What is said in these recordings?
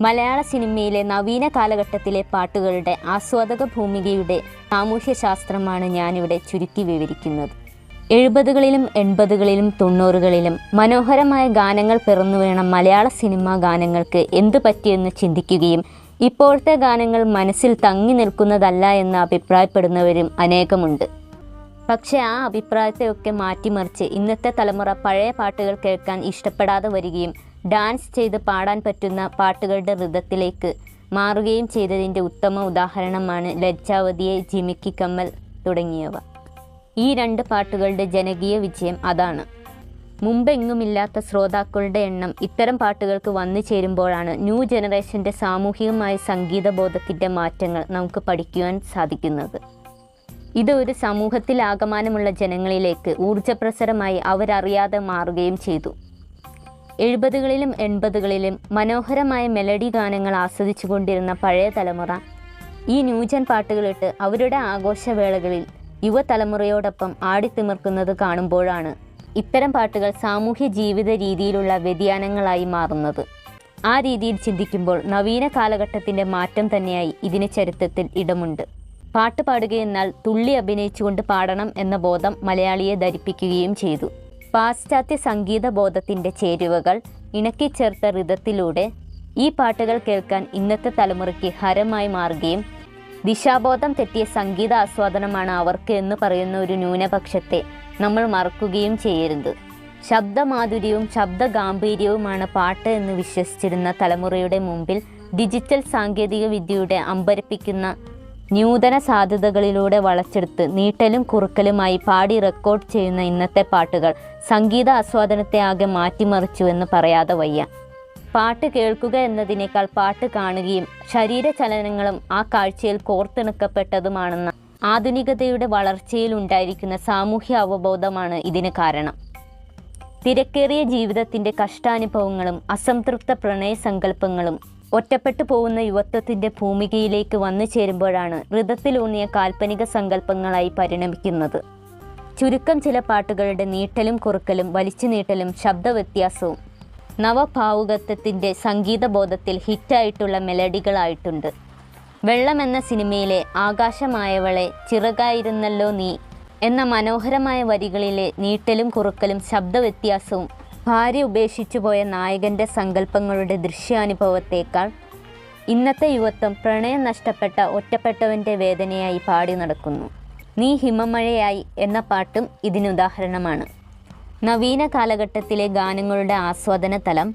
മലയാള സിനിമയിലെ നവീന കാലഘട്ടത്തിലെ പാട്ടുകളുടെ ആസ്വാദക ഭൂമികയുടെ സാമൂഹ്യശാസ്ത്രമാണ് ഞാനിവിടെ ചുരുക്കി വിവരിക്കുന്നത്. എഴുപതുകളിലും എൺപതുകളിലും തൊണ്ണൂറുകളിലും മനോഹരമായ ഗാനങ്ങൾ പിറന്നു വേണം മലയാള സിനിമാ ഗാനങ്ങൾക്ക് എന്തു പറ്റിയെന്ന് ചിന്തിക്കുകയും ഇപ്പോഴത്തെ ഗാനങ്ങൾ മനസ്സിൽ തങ്ങി നിൽക്കുന്നതല്ല എന്ന് അഭിപ്രായപ്പെടുന്നവരും അനേകമുണ്ട്. പക്ഷെ ആ അഭിപ്രായത്തെയൊക്കെ മാറ്റിമറിച്ച് ഇന്നത്തെ തലമുറ പഴയ പാട്ടുകൾ കേൾക്കാൻ ഇഷ്ടപ്പെടാതെ വരികയും ഡാൻസ് ചെയ്ത് പാടാൻ പറ്റുന്ന പാട്ടുകളുടെ ഹൃദത്തിലേക്ക് മാറുകയും ചെയ്തതിന്റെ ഉത്തമ ഉദാഹരണമാണ് ലജ്ജാവതിയെ ജിമിക്കി കമ്മൽ തുടങ്ങിയവ. ഈ രണ്ട് പാട്ടുകളുടെ ജനകീയ വിജയം അതാണ്. മുമ്പെങ്ങുമില്ലാത്ത ശ്രോതാക്കളുടെ എണ്ണം ഇത്തരം പാട്ടുകൾക്ക് വന്നു ചേരുമ്പോഴാണ് ന്യൂ ജനറേഷന്റെ സാമൂഹികമായ സംഗീത ബോധത്തിന്റെ മാറ്റങ്ങൾ നമുക്ക് പഠിക്കുവാൻ സാധിക്കുന്നത്. ഇത് ഒരു സമൂഹത്തിലാകമാനമുള്ള ജനങ്ങളിലേക്ക് ഊർജപ്രസരമായി അവരറിയാതെ മാറുകയും ചെയ്തു. എഴുപതുകളിലും എൺപതുകളിലും മനോഹരമായ മെലഡി ഗാനങ്ങൾ ആസ്വദിച്ചു കൊണ്ടിരുന്ന പഴയ തലമുറ. ഈ ന്യൂജൻ പാട്ടുകളിട്ട് അവരുടെ ആഘോഷവേളകളിൽ യുവതലമുറയോടൊപ്പം ആടിത്തിമിർക്കുന്നത് കാണുമ്പോഴാണ് ഇത്തരം പാട്ടുകൾ സാമൂഹ്യ ജീവിത രീതിയിലുള്ള വ്യതിയാനങ്ങളായി മാറുന്നത്. ആ രീതിയിൽ ചിന്തിക്കുമ്പോൾ നവീന കാലഘട്ടത്തിന്റെ മാറ്റം തന്നെയായി ഇതിന് ചരിത്രത്തിൽ ഇടമുണ്ട്. പാട്ട് പാടുകയെന്നാൽ തുള്ളി അഭിനയിച്ചുകൊണ്ട് പാടണം എന്ന ബോധം മലയാളിയെ ധരിപ്പിക്കുകയും ചെയ്തു. പാശ്ചാത്യ സംഗീത ബോധത്തിന്റെ ചേരുവകൾ ഇണക്കിച്ചേർത്ത ഋതത്തിലൂടെ ഈ പാട്ടുകൾ കേൾക്കാൻ ഇന്നത്തെ തലമുറയ്ക്ക് ഹരമായി മാറുകയും ദിശാബോധം തെറ്റിയ സംഗീത ആസ്വാദനമാണ് അവർക്ക് എന്ന് പറയുന്ന ഒരു ന്യൂനപക്ഷത്തെ നമ്മൾ മറക്കുകയും ചെയ്യരുത്. ശബ്ദമാധുര്യവും ശബ്ദ ഗാംഭീര്യവുമാണ് പാട്ട് എന്ന് വിശ്വസിച്ചിരുന്ന തലമുറയുടെ മുമ്പിൽ ഡിജിറ്റൽ സാങ്കേതിക വിദ്യയുടെ അമ്പരപ്പിക്കുന്ന നൂതന സാധ്യതകളിലൂടെ വളച്ചെടുത്ത് നീട്ടലും കുറുക്കലുമായി പാടി റെക്കോർഡ് ചെയ്യുന്ന ഇന്നത്തെ പാട്ടുകൾ സംഗീത ആസ്വാദനത്തെ ആകെ മാറ്റിമറിച്ചു എന്ന് പറയാതെ വയ്യ. പാട്ട് കേൾക്കുക എന്നതിനേക്കാൾ പാട്ട് കാണുകയും ശരീര ചലനങ്ങളും ആ കാഴ്ചയിൽ കോർത്തിണക്കപ്പെട്ടതുമാണെന്ന ആധുനികതയുടെ വളർച്ചയിൽ ഉണ്ടായിരിക്കുന്ന സാമൂഹ്യ അവബോധമാണ് ഇതിന് കാരണം. തിരക്കേറിയ ജീവിതത്തിന്റെ കഷ്ടാനുഭവങ്ങളും അസംതൃപ്ത പ്രണയസങ്കല്പങ്ങളും ഒറ്റപ്പെട്ടു പോകുന്ന യുവത്വത്തിന്റെ ഭൂമികയിലേക്ക് വന്നു ചേരുമ്പോഴാണ് ഋതത്തിലൂന്നിയ കാൽപ്പനിക സങ്കല്പങ്ങളായി പരിണമിക്കുന്നത്. ചുരുക്കം ചില പാട്ടുകളുടെ നീട്ടലും കുറുക്കലും വലിച്ചു നീട്ടലും ശബ്ദവ്യത്യാസവും നവഭാവുകത്വത്തിന്റെ സംഗീതബോധത്തിൽ ഹിറ്റായിട്ടുള്ള മെലഡികളായിട്ടുണ്ട്. വെള്ളം എന്ന സിനിമയിലെ ആകാശമായവളെ ചിറകായിരുന്നല്ലോ നീ എന്ന മനോഹരമായ വരികളിലെ നീട്ടലും കുറുക്കലും ശബ്ദവ്യത്യാസവും ഭാര്യ ഉപേക്ഷിച്ചു പോയ നായകന്റെ സങ്കല്പങ്ങളുടെ ദൃശ്യാനുഭവത്തേക്കാൾ ഇന്നത്തെ യുവത്വം പ്രണയം നഷ്ടപ്പെട്ട ഒറ്റപ്പെട്ടവന്റെ വേദനയായി പാടി നടക്കുന്നു. നീ ഹിമമഴയായി എന്ന പാട്ടും ഇതിനുദാഹരണമാണ് നവീന കാലഘട്ടത്തിലെ ഗാനങ്ങളുടെ ആസ്വാദന തലം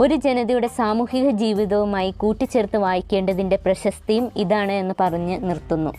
ഒരു ജനതയുടെ സാമൂഹിക ജീവിതവുമായി കൂട്ടിച്ചേർത്ത് വായിക്കേണ്ടതിന്റെ പ്രശസ്തിയും ഇതാണ് എന്ന് പറഞ്ഞ് നിർത്തുന്നു.